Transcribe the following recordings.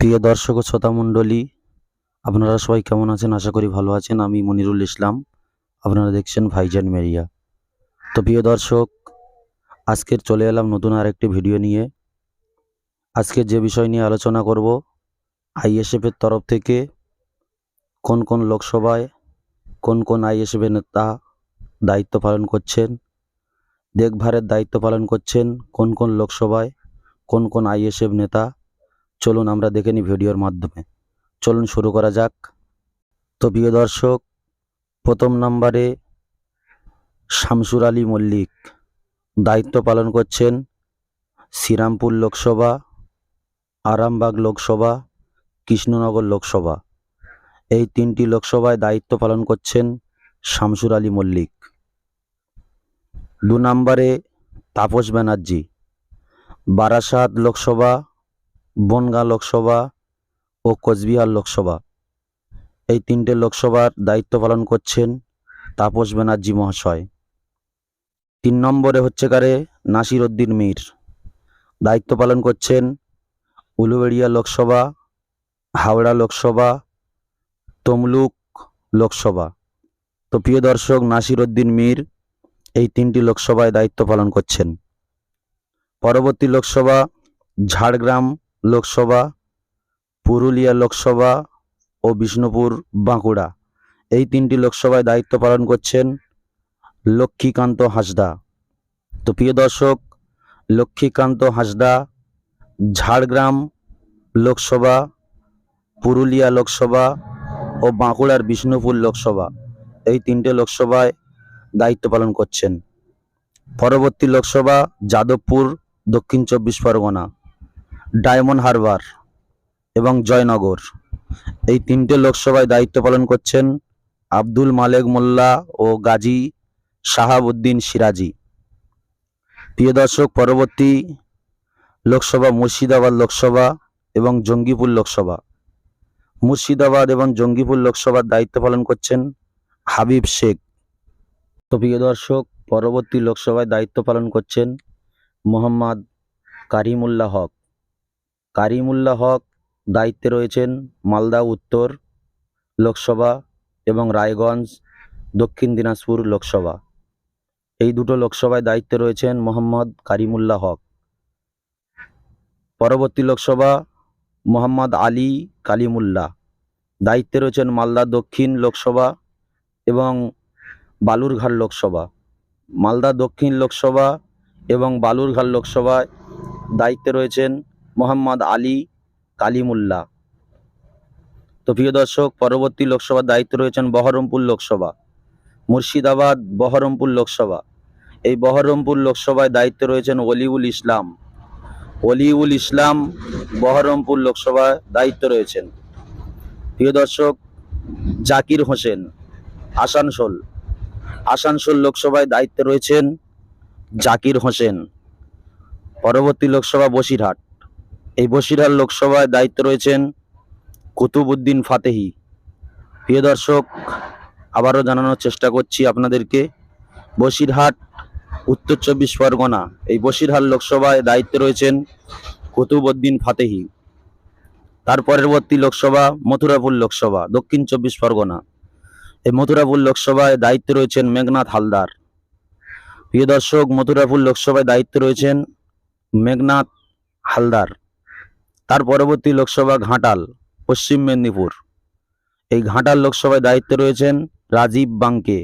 প্রিয় দর্শক ও শ্রোতা মণ্ডলী, আপনারা সবাই কেমন আছেন? আশা করি ভালো আছেন। আমি মনিরুল ইসলাম, আপনারা দেখছেন ভাইজান মেরিয়া। তো প্রিয় দর্শক আজকের চলে এলাম নতুন আরেকটি ভিডিও নিয়ে। আজকে যে বিষয় নিয়ে আলোচনা করব আইএসএফের তরফ থেকে কোন কোন লোকসভায় কোন কোন আইএসএফের নেতা দায়িত্ব পালন করছেন দেখভারের দায়িত্ব পালন করছেন, কোন কোন লোকসভায় কোন কোন আইএসএফ নেতা চলুন আমরা দেখে নিই ভিডিওর মাধ্যমে। চলুন শুরু করা যাক। তো প্রিয় দর্শক, প্রথম নম্বরে শামসুর আলী মল্লিক। দায়িত্ব পালন করছেন শ্রীরামপুর লোকসভা, আরামবাগ লোকসভা, কৃষ্ণনগর লোকসভা। এই তিনটি লোকসভায় দায়িত্ব পালন করছেন শামসুর আলী মল্লিক। দু নম্বরে তাপস ব্যানার্জি। বারাসাত লোকসভা বনগাঁ লোকসভা ও কোচবিহার লোকসভা। এই তিনটে লোকসভার দায়িত্ব পালন করছেন তাপস ব্যানার্জি মহাশয়। তিন নম্বরে হচ্ছে কারে নাসির উদ্দিন মীর। দায়িত্ব পালন করছেন উলুবেড়িয়া লোকসভা, হাওড়া লোকসভা, তমলুক লোকসভা। তো প্রিয় দর্শক নাসির উদ্দিন মীর এই তিনটি লোকসভায় দায়িত্ব পালন করছেন। পরবর্তী লোকসভা ঝাড়গ্রাম লোকসভা, পুরুলিয়া লোকসভা ও বিষ্ণুপুর বাঁকুড়া। এই তিনটি লোকসভায় দায়িত্ব পালন করছেন লক্ষ্মীকান্ত হাসদা। তো প্রিয় দর্শক, লক্ষ্মীকান্ত হাসদা, ঝাড়গ্রাম লোকসভা, পুরুলিয়া লোকসভা ও বাঁকুড়ার বিষ্ণুপুর লোকসভা এই তিনটে লোকসভায় দায়িত্ব পালন করছেন। পরবর্তী লোকসভা যাদবপুর দক্ষিণ চব্বিশ পরগনা। ডায়মন্ড হারবার এবং জয়নগর। এই তিনটে লোকসভায় দায়িত্ব পালন করছেন আব্দুল মালেক মোল্লা ও গাজী শাহাবুদ্দিন সিরাজি। প্রিয় দর্শক, পরবর্তী লোকসভা মুর্শিদাবাদ লোকসভা এবং জঙ্গিপুর লোকসভা। মুর্শিদাবাদ এবং জঙ্গিপুর লোকসভার দায়িত্ব পালন করছেন হাবিব শেখ। তো প্রিয় দর্শক, পরবর্তী লোকসভায় দায়িত্ব পালন করছেন মোহাম্মদ কারিমুল্লাহ হক। কারিমুল্লাহ হক দায়িত্বে রয়েছেন মালদা, উত্তর লোকসভা এবং রায়গঞ্জ, দক্ষিণ দিনাজপুর লোকসভা। এই দুটো লোকসভায় দায়িত্বে রয়েছেন মোহাম্মদ কারিমুল্লাহ হক। পরবর্তী লোকসভা মোহাম্মদ আলী কালিমুল্লাহ। দায়িত্বে রয়েছেন মালদা দক্ষিণ লোকসভা এবং বালুরঘাট লোকসভা। মালদা দক্ষিণ লোকসভা এবং বালুরঘাট লোকসভায় দায়িত্বে রয়েছেন মোহাম্মদ আলী কালিমুল্লাহ। তো প্রিয় দর্শক, পরবর্তী লোকসভার দায়িত্ব রয়েছেন বহরমপুর লোকসভা, মুর্শিদাবাদ বহরমপুর লোকসভা। এই বহরমপুর লোকসভায় দায়িত্ব রয়েছেন অলিউল ইসলাম। অলিউল ইসলাম বহরমপুর লোকসভায় দায়িত্ব রয়েছেন। প্রিয় দর্শক, জাকির হোসেন, আসানসোল। আসানসোল লোকসভায় দায়িত্বে রয়েছেন জাকির হোসেন। পরবর্তী লোকসভা বসিরহাট। এই বসিরহাট লোকসভায় দায়িত্ব রয়েছেন কুতুবুদ্দিন ফাতেহি। প্রিয় দর্শক, আবারও জানানোর চেষ্টা করছি আপনাদেরকে, বসিরহাট উত্তর চব্বিশ পরগনা, এই বসিরহাট লোকসভায় দায়িত্বে রয়েছেন কুতুবুদ্দিন ফাতেহি। তার পরবর্তী লোকসভা মথুরাপুর লোকসভা, দক্ষিণ চব্বিশ পরগনা। এই মথুরাপুর লোকসভায় দায়িত্বে রয়েছেন মেঘনাথ হালদার। প্রিয় দর্শক, মথুরাপুর লোকসভায় দায়িত্বে রয়েছেন মেঘনাথ হালদার। তার পরবর্তী লোকসভা ঘাটাল, পশ্চিম মেদিনীপুর। এই ঘাটাল লোকসভায় দায়িত্বে রয়েছেন রাজীব বাংকে।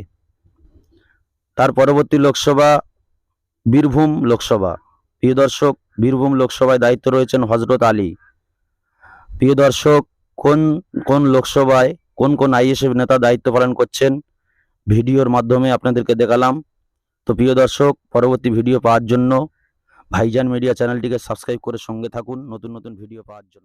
তার পরবর্তী লোকসভা বীরভূম লোকসভা। প্রিয় দর্শক, বীরভূম লোকসভায় দায়িত্ব রয়েছেন হজরত আলী। প্রিয় দর্শক, কোন কোন লোকসভায়, কোন কোন আইএসএফ নেতা দায়িত্ব পালন করছেন ভিডিওর মাধ্যমে আপনাদেরকে দেখালাম। তো প্রিয় দর্শক, পরবর্তী ভিডিও পাওয়ার জন্য ভাইজান মিডিয়া চ্যানেলটিকে সাবস্ক্রাইব করে সঙ্গে থাকুন নতুন নতুন ভিডিও পাওয়ার জন্য।